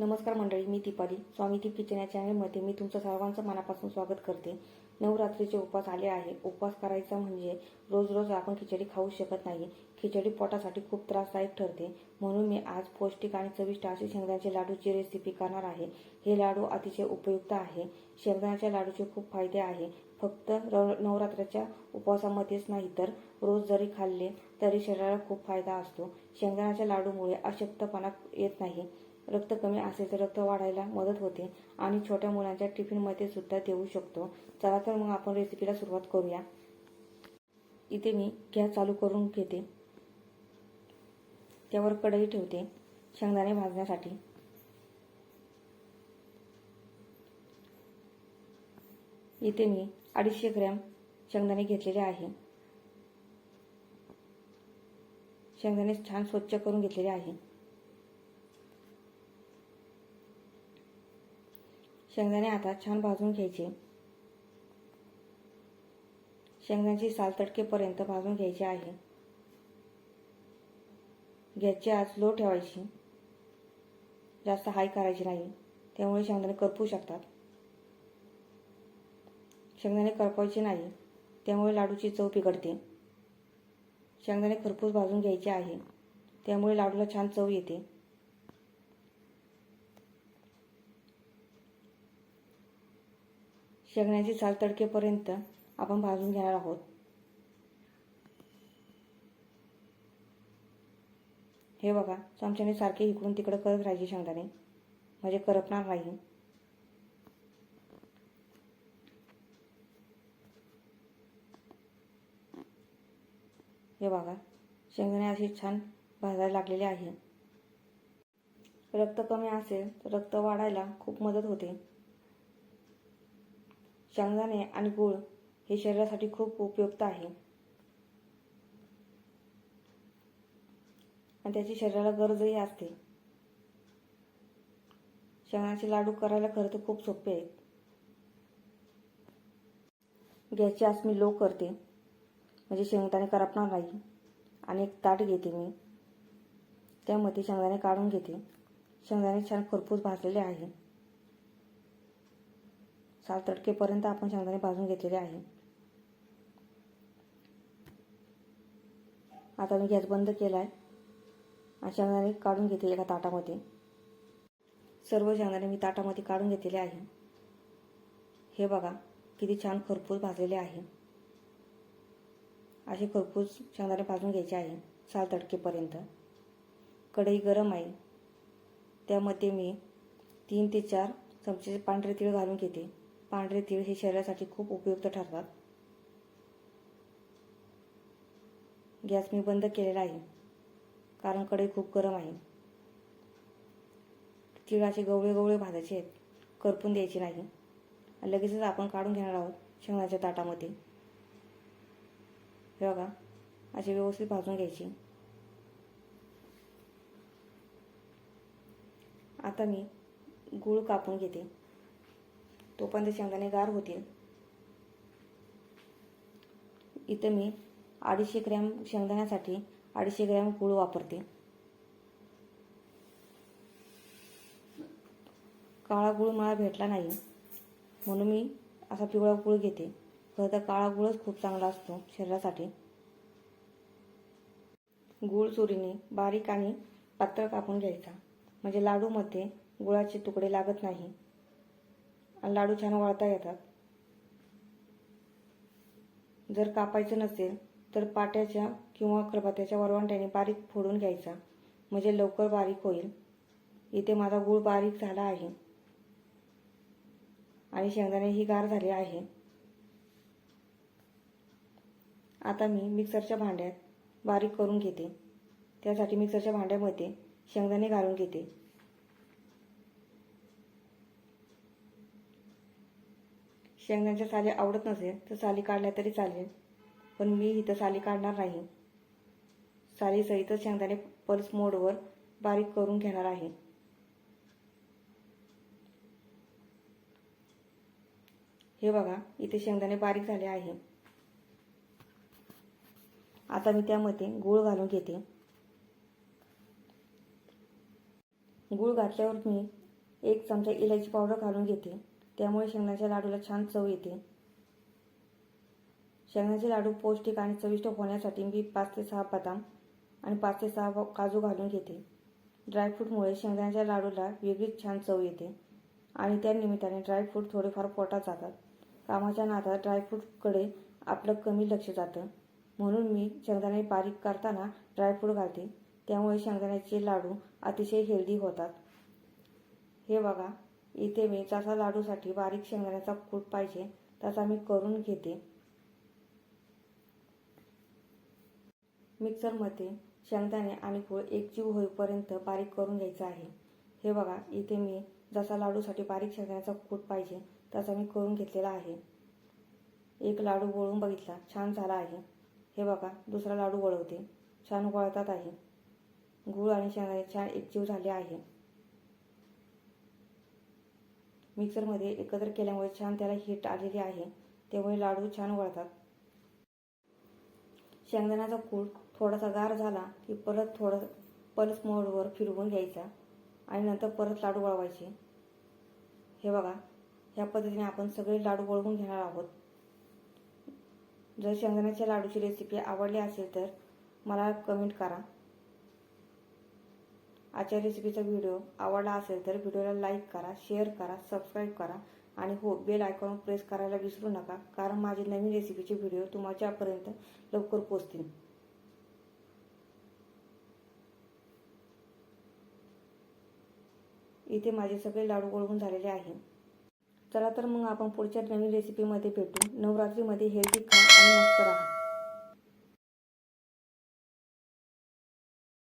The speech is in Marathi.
नमस्कार मंडळी मी दीपाली. स्वामी दीप किचन या चॅनलमध्ये मी तुमचं सर्वांचं मनापासून स्वागत करते. नवरात्रीचे उपवास आले आहे. उपवास करायचा म्हणजे रोज रोज आपण खिचडी खाऊ शकत नाही. खिचडी पोटासाठी खूप त्रासदायक ठरते. म्हणून मी आज पौष्टिक आणि चविष्ट असे शेंगदाण्याचे लाडूची रेसिपी करणार आहे. हे लाडू अतिशय उपयुक्त आहे. शेंगदाण्याच्या लाडूचे खूप फायदे आहे. फक्त र नवरात्राच्या उपवासामध्येच नाही तर रोज जरी खाल्ले तरी शरीराला खूप फायदा असतो. शेंगदाण्याच्या लाडूमुळे अशक्तपणा येत नाही. रक्त कमी असेल तर रक्त वाढायला मदत होते आणि छोट्या मुलांच्या टिफिनमध्ये सुद्धा देऊ शकतो. चला तर मग आपण रेसिपीला सुरुवात करूया. इथे मी गॅस चालू करून घेते. त्यावर कढई ठेवते. शेंगदाणे भाजण्यासाठी. इथे मी अडीचशे ग्रॅम शेंगदाणे घेतलेले आहे. शेंगदाणे छान स्वच्छ करून घेतलेले आहे. शेंगदाणे आता छान भाजून घ्यायचे. शेंगदाण्याची साल तडकेपर्यंत भाजून घ्यायचे आहे. गॅसची आज लो ठेवायची. जास्त हाय करायची नाही त्यामुळे शेंगदाणे करपू शकतात. शेंगदाणे करपवायचे नाही त्यामुळे लाडूची चव बिघडते. शेंगदाणे खरपूस भाजून घ्यायचे आहे त्यामुळे लाडूला छान चव येते. शेंगण्याची साल तडकेपर्यंत आपण भाजून घेणार आहोत. हे बघा चमच्याने सारखे इकडून तिकडं करत राहायचे शेंगदाणे म्हणजे करपणार नाही. हे बघा शेंगदाणे असे छान भाजायला लागलेले आहे. रक्त कमी असेल तर रक्त वाढायला खूप मदत होते. शेंगदाणे आणि गूळ हे शरीरासाठी खूप उपयुक्त आहे. आणि त्याची शरीराला गरजही असते. शेंगदाण्याचे लाडू करायला खरं तर खूप सोपे आहेत. गॅसची आस मी लो करते. म्हणजे शेंगदाणे करपणार नाही. आणि एक ताट घेते मी. त्यामध्ये शेंगदाणे काढून घेते. शेंगदाणे छान खरपूस भाजलेले आहे. साल तडकेपर्यंत आपण शेंगदाणे भाजून घेतलेले आहे. आता मी गॅस बंद केला आहे आणि शेंगदाणे काढून घेतले एका ताटामध्ये. सर्व शेंगदाणे मी ताटामध्ये काढून घेतलेले आहे. हे बघा किती छान खरपूस भाजलेले आहे. असे खरपूस शेंगदाणे भाजून घ्यायचे आहे साल तडकेपर्यंत. कढई गरम आहे. त्यामध्ये मी तीन ते चार चमचे पांढरे तीळ घालून घेते. पांढरे तीळ हे शरीरासाठी खूप उपयुक्त ठरतात. गॅस मी बंद केलेला आहे कारण कढई खूप गरम आहे. तिळाचे गवळे गवळे भाजायचे आहेत करपून द्यायचे नाही. लगेचच आपण काढून घेणार आहोत शेंगदाच्या ताटामध्ये. हे बघा असे व्यवस्थित भाजून घ्यायची. आता मी गूळ कापून घेते. तोपर्यंत शेंगदाणे गार होतील. इथं मी अडीचशे ग्रॅम शेंगदाण्यासाठी अडीचशे ग्रॅम गूळ वापरते. काळा गूळ मला भेटला नाही. म्हणून मी असा पिवळा गूळ घेते. खरं तर काळा गूळच खूप चांगला असतो शरीरासाठी. गूळ चुरीने बारीक आणि पातळ कापून घ्यायचा. म्हणजे लाडूमध्ये गुळाचे तुकडे लागत नाही. आणि लाडू छान वळता येतात. जर कापायचं नसेल तर पाट्याच्या किंवा खरबात्याच्या वरवंट्याने बारीक फोडून घ्यायचा. म्हणजे लवकर बारीक होईल. इथे माझा गूळ बारीक झाला आहे. आणि शेंगदाणे ही गार झाले आहे. आता मी मिक्सरच्या भांड्यात बारीक करून घेते. त्यासाठी मिक्सरच्या भांड्यामध्ये शेंगदाणे घालून घेते. शेंगदाण्याच्या साली आवडत नसेल तर साली काढल्या तरी चालेल. पण मी इथं साली काढणार नाही. साली सहितच शेंगदाणे पल्स मोडवर बारीक करून घेणार आहे. हे बघा इथे शेंगदाणे बारीक झाले आहे. आता मी त्यामध्ये गूळ घालून घेते. गूळ घातल्यावर मी एक चमचा इलायची पावडर घालून घेते. त्यामुळे शेंगदाण्याच्या लाडूला छान चव येते. शेंगदाण्याचे लाडू पौष्टिक आणि चविष्ट होण्यासाठी मी पाच ते सहा बदाम आणि पाच ते सहा काजू घालून घेते. ड्रायफ्रूटमुळे शेंगदाण्याच्या लाडूला वेगळीच छान चव येते आणि त्या निमित्ताने ड्रायफ्रूट थोडेफार पोटात जातात. कामाच्या नादात ड्रायफ्रूटकडे आपलं कमी लक्ष जातं. म्हणून मी शेंगदाणे बारीक करताना ड्रायफ्रूट घालते. त्यामुळे शेंगदाण्याचे लाडू अतिशय हेल्दी होतात. हे बघा. इथे मी जसा लाडूसाठी बारीक शेंगदाण्याचा कूट पाहिजे तसा मी करून घेते. मिक्सरमध्ये शेंगदाणे आणि गूळ एकजीव होईपर्यंत बारीक करून घ्यायचं आहे. हे बघा इथे मी जसा लाडूसाठी बारीक शेंगदाण्याचा कूट पाहिजे तसा मी करून घेतलेला आहे. एक लाडू वळून बघितला छान झाला आहे. हे बघा दुसरा लाडू वळवते छान वळतात आहे. गूळ आणि शेंगदाणे छान एकजीव झाले आहे. मिक्सरमध्ये एकत्र केल्यामुळे छान त्याला हीट आलेली आहे. त्यामुळे लाडू छान वळतात. शेंगदाण्याचा कूट थोडासा गार झाला की परत थोडं पल्स मोडवर फिरवून घ्यायचा आणि नंतर परत लाडू वळवायचे. हे बघा ह्या पद्धतीने आपण सगळे लाडू वळवून घेणार आहोत. जर शेंगदाण्याच्या लाडूची रेसिपी आवडली असेल तर मला कमेंट करा. आजच्या रेसिपीचा व्हिडिओ आवडला असेल तर व्हिडिओला लाईक करा शेअर करा सबस्क्राईब करा आणि हो बेल आयकॉन प्रेस करायला विसरू नका कारण माझे नवीन रेसिपीचे व्हिडिओ तुमच्यापर्यंत लवकर पोचतील. इथे माझे सगळे लाडू वळवून झालेले आहे. चला तर मग आपण पुढच्या नवीन रेसिपीमध्ये भेटू. नवरात्रीमध्ये हेल्दी खा आणि मस्त राहा.